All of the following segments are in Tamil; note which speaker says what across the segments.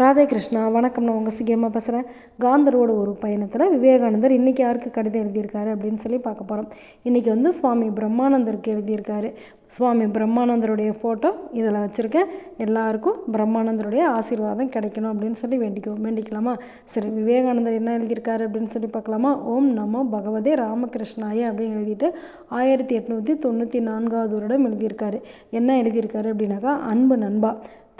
Speaker 1: ராதே கிருஷ்ணா வணக்கம். நான் உங்கள் சிகியமாக பேசுகிறேன் காந்தரோட ஒரு பயணத்தில் விவேகானந்தர் இன்றைக்கி யாருக்கு கடிதம் எழுதியிருக்காரு அப்படின்னு சொல்லி பார்க்க போகிறோம் இன்றைக்கி வந்து சுவாமி பிரம்மானந்தருக்கு எழுதியிருக்காரு. சுவாமி பிரம்மானந்தருடைய ஃபோட்டோ இதில் வச்சுருக்கேன். எல்லாருக்கும் பிரம்மானந்தருடைய ஆசீர்வாதம் கிடைக்கணும் அப்படின்னு சொல்லி வேண்டிக்கோ வேண்டிக்கலாமா? சரி விவேகானந்தர் என்ன எழுதியிருக்காரு அப்படின்னு சொல்லி பார்க்கலாமா? ஓம் நமோ பகவதே ராமகிருஷ்ணாய அப்படின்னு எழுதிட்டு ஆயிரத்தி எட்நூற்றி தொண்ணூற்றி நான்காவது வருடம் எழுதியிருக்காரு. என்ன எழுதியிருக்காரு அப்படின்னாக்கா அன்பு நண்பா.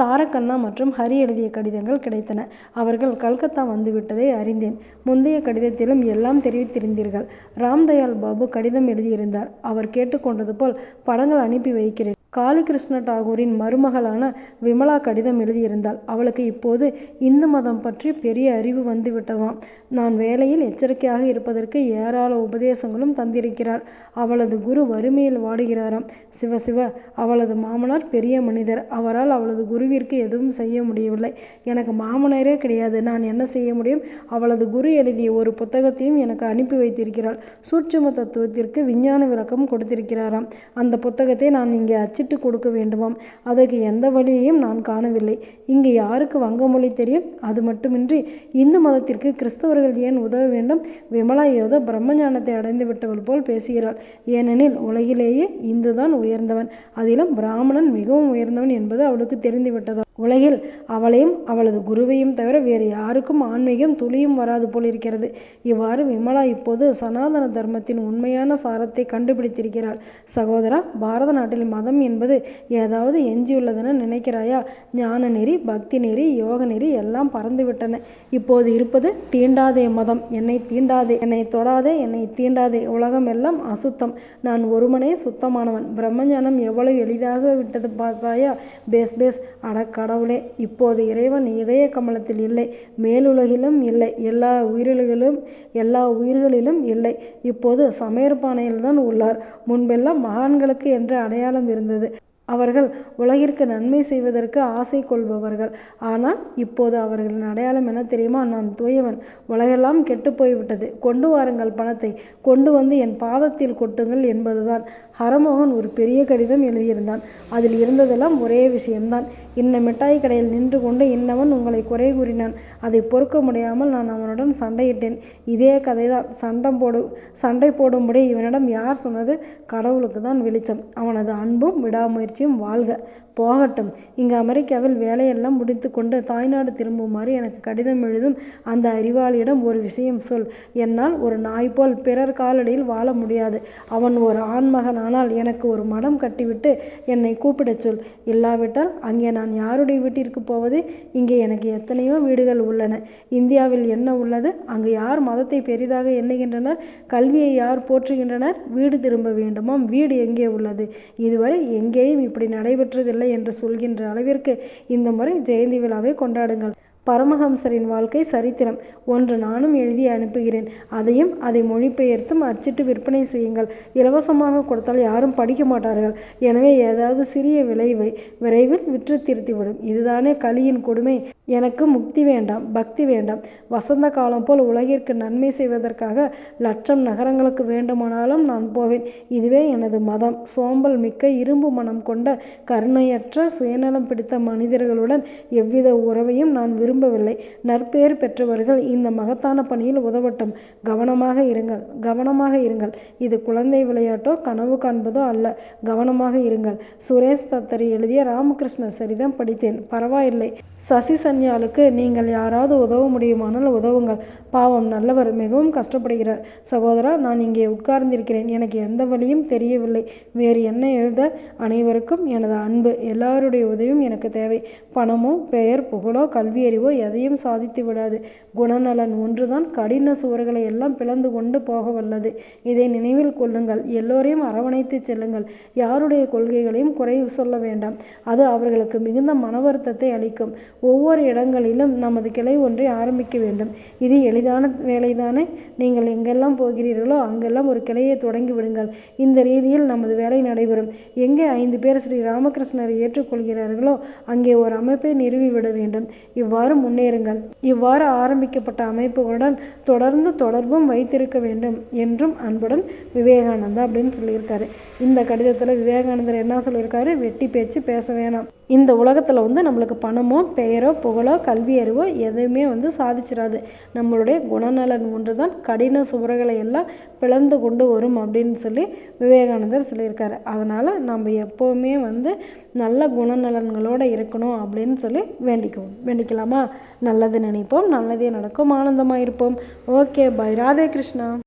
Speaker 1: தாரக்கண்ணா மற்றும் ஹரி எழுதிய கடிதங்கள் கிடைத்தன. அவர்கள் கல்கத்தா வந்துவிட்டதை அறிந்தேன். முந்தைய கடிதத்திலும் எல்லாம் தெரிவித்திருந்தீர்கள். ராம்தயாள் பாபு கடிதம் எழுதியிருந்தார். அவர் கேட்டுக்கொண்டது போல் படங்கள் அனுப்பி வைக்கிறேன். காளிகிருஷ்ண டாகூரின் மருமகளான விமலா கடிதம் எழுதியிருந்தாள். அவளுக்கு இப்போது இந்து மதம் பற்றி பெரிய அறிவு வந்துவிட்டதாம். நான் வேலையில் எச்சரிக்கையாக இருப்பதற்கு ஏராள உபதேசங்களும் தந்திருக்கிறாள். அவளது குரு வறுமையில் வாடுகிறாராம். சிவசிவ அவளது மாமனார் பெரிய மனிதர். அவரால் அவளது குருவிற்கு எதுவும் செய்ய முடியவில்லை. எனக்கு மாமனாரே கிடையாது. நான் என்ன செய்ய முடியும்? அவளது குரு எழுதிய ஒரு புத்தகத்தையும் எனக்கு அனுப்பி வைத்திருக்கிறாள். சூட்சும தத்துவத்திற்கு விஞ்ஞான விளக்கம் கொடுத்திருக்கிறாராம். அந்த புத்தகத்தை நான் இங்கே அச்சிட்டு கொடுக்க வேண்டுமாம். அதற்கு எந்த வழியையும் நான் காணவில்லை. இங்கு யாருக்கு வங்க மொழி தெரியும்? அது மட்டுமின்றி இந்து மதத்திற்கு கிறிஸ்தவர்கள் ஏன் உதவ வேண்டும்? விமலா ஏதோ பிரம்மஞானத்தை அடைந்து விட்டவள் போல் பேசுகிறாள். ஏனெனில் உலகிலேயே இந்துதான் உயர்ந்தவன். அதிலும் பிராமணன் மிகவும் உயர்ந்தவன் என்பது அவளுக்கு தெரிந்துவிட்டதா? உலகில் அவளையும் அவளது குருவையும் தவிர வேறு யாருக்கும் ஆன்மீகம் துளியும் வராது போலிருக்கிறது இவ்வாறு விமலா இப்போது சனாதன தர்மத்தின் உண்மையான சாரத்தை கண்டுபிடித்திருக்கிறாள். சகோதரா பாரத நாட்டில் மதம் என்பது ஏதாவது எஞ்சியுள்ளதென நினைக்கிறாயா? ஞான நெறி பக்தி நெறி யோக நெறி எல்லாம் பறந்துவிட்டன. இப்போது இருப்பது தீண்டாதே மதம். என்னை தீண்டாதே என்னை தொடாதே என்னை தீண்டாதே. உலகம் எல்லாம் அசுத்தம். நான் ஒருமனே சுத்தமானவன். பிரம்மஞானம் எவ்வளவு எளிதாக விட்டது பார்த்தாயா பேஸ் பேஸ். அடக்கா கடவுளே இப்போது இறைவன் இதய கமலத்தில் இல்லை மேலுலகிலும் இல்லை எல்லா உயிரில்களும் எல்லா உயிர்களிலும் இல்லை. இப்போது சமையற்பானையில்தான் உள்ளார். முன்பெல்லாம் மகான்களுக்கு என்ற அடையாளம் இருந்தது. அவர்கள் உலகிற்கு நன்மை செய்வதற்கு ஆசை கொள்பவர்கள். ஆனால் இப்போது அவர்களின் அடையாளம் என்ன தெரியுமா? நான் தூயவன். உலகெல்லாம் கெட்டு போய்விட்டது. கொண்டு வாருங்கள் பணத்தை. கொண்டு வந்து என் பாதத்தில் கொட்டுங்கள் என்பதுதான். ஹரமோகன் ஒரு பெரிய கடிதம் எழுதியிருந்தான். அதில் இருந்ததெல்லாம் ஒரே விஷயம்தான். இன்ன மிட்டாய் கடையில் நின்று கொண்டு இன்னவன் உங்களை குறை கூறினான். அதை பொறுக்க முடியாமல் நான் அவனுடன் சண்டையிட்டேன். இதே கதைதான். சண்டம் போடு சண்டை போடும்படி இவனிடம் யார் சொன்னது? கடவுளுக்கு தான் வெளிச்சம். அவனது அன்பும் விடாமுயற்சியும் வாழ்க. போகட்டும். இங்கு அமெரிக்காவில் வேலையெல்லாம் முடித்து கொண்டு தாய்நாடு திரும்புமாறு எனக்கு கடிதம் எழுதும் அந்த அறிவாளியிடம் ஒரு விஷயம் சொல். என்னால் ஒரு நாய் போல் பிறர் காலடியில் வாழ முடியாது. அவன் ஒரு ஆண்மகனானால் எனக்கு ஒரு மடம் கட்டிவிட்டு என்னை கூப்பிடச் சொல். இல்லாவிட்டால் அங்கே நான் யாருடைய வீட்டிற்கு போவது? இங்கே எனக்கு எத்தனையோ வீடுகள் உள்ளன. இந்தியாவில் என்ன உள்ளது? அங்கு யார் மதத்தை பெரிதாக எண்ணுகின்றனர்? கல்வியை யார் போற்றுகின்றனர்? வீடு திரும்ப வேண்டுமாம். வீடு எங்கே உள்ளது? இதுவரை எங்கேயும் இப்படி நடைபெற்றதில்லை என்று சொல்கின்ற அளவிற்கு இந்த முறை ஜெயந்தி விழாவை கொண்டாடுங்கள். பரமஹம்சரின் வாழ்க்கை சரித்திரம். ஒன்று நானும் எழுதி அனுப்புகிறேன். அதையும் அதை மொழிபெயர்த்தும் அச்சிட்டு விற்பனை செய்யுங்கள். இலவசமாக கொடுத்தால் யாரும் படிக்க மாட்டார்கள். எனவே ஏதாவது சிறிய விளைவை விரைவில் விற்று திருத்திவிடும். இதுதானே கலியின் கொடுமை. எனக்கு முக்தி வேண்டாம் பக்தி வேண்டாம். வசந்த காலம் போல் உலகிற்கு நன்மை செய்வதற்காக லட்சம் நகரங்களுக்கு வேண்டுமானாலும் நான் போவேன். இதுவே எனது மதம். சோம்பல் மிக்க இரும்பு மனம் கொண்ட கருணையற்ற சுயநலம் பிடித்த மனிதர்களுடன் எவ்வித உறவையும் நான் விரும்பவில்லை. நற்பெயர் பெற்றவர்கள் இந்த மகத்தான பணியில் உதவட்டும். கவனமாக இருங்கள். கவனமாக இருங்கள். இது குழந்தை விளையாட்டோ கனவு காண்பதோ அல்ல. கவனமாக இருங்கள். சுரேஷ் தத்தரி எழுதிய ராமகிருஷ்ண சரிதம் படித்தேன். பரவாயில்லை. சசி சன்யாலுக்கு நீங்கள் யாராவது உதவ முடியுமானால் உதவுங்கள். பாவம் நல்லவர் மிகவும் கஷ்டப்படுகிறார். சகோதரா நான் இங்கே உட்கார்ந்திருக்கிறேன். எனக்கு எந்த வழியும் தெரியவில்லை. வேறு என்ன எழுத? அனைவருக்கும் எனது அன்பு. எல்லாருடைய உதவியும் எனக்கு தேவை. பணமோ பெயர் புகழோ கல்வி எதையும் சாதித்து விடாது. குணநலன் ஒன்றுதான். கடின சுவர்களை எல்லாம் பிளந்து கொண்டு போக வல்லது. இதை நினைவில் கொள்ளுங்கள். எல்லோரையும் அரவணைத்து செல்லுங்கள். யாருடைய கொள்கைகளையும் குறை சொல்ல வேண்டாம். அது அவர்களுக்கு மிகுந்த மன வருத்தத்தை அளிக்கும். ஒவ்வொரு இடங்களிலும் நமது கிளை ஒன்றை ஆரம்பிக்க வேண்டும். இது எளிதான வேலைதானே? நீங்கள் எங்கெல்லாம் போகிறீர்களோ அங்கெல்லாம் ஒரு கிளையை தொடங்கி விடுங்கள். இந்த ரீதியில் நமது வேலை நடைபெறும். எங்கே ஐந்து பேர் ஸ்ரீ ராமகிருஷ்ணரை ஏற்றுக்கொள்கிறார்களோ அங்கே ஒரு அமைப்பை நிறுவிவிட வேண்டும். இவ்வாறு எல்லாரும் முன்னேறுங்கள். இவ்வாறு ஆரம்பிக்கப்பட்ட அமைப்புகளுடன் தொடர்ந்து தொடர்பும் வைத்திருக்க வேண்டும் என்றும் அன்புடன் விவேகானந்தா அப்படின்னு சொல்லியிருக்காரு. இந்த கடிதத்தில் விவேகானந்தர் என்ன சொல்லியிருக்காரு? வெட்டி பேச்சு பேச வேணாம். இந்த உலகத்தில் வந்து நம்மளுக்கு பணமோ பெயரோ புகழோ கல்வி அறிவோ எதுவுமே வந்து சாதிச்சிடாது நம்மளுடைய குணநலன் ஒன்று தான் கடின சுவர்களை எல்லாம் பிளந்து கொண்டு வரும் அப்படின்னு சொல்லி விவேகானந்தர் சொல்லியிருக்காரு. அதனால் நம்ம எப்போவுமே வந்து நல்ல குணநலன்களோடு இருக்கணும் அப்படின்னு சொல்லி வேண்டிக்குவோம். வேண்டிக்கலாமா? நல்லது நினைப்போம் நல்லதே நடக்கும் ஆனந்தமாக இருப்போம் ஓகே பை ராதே கிருஷ்ணா.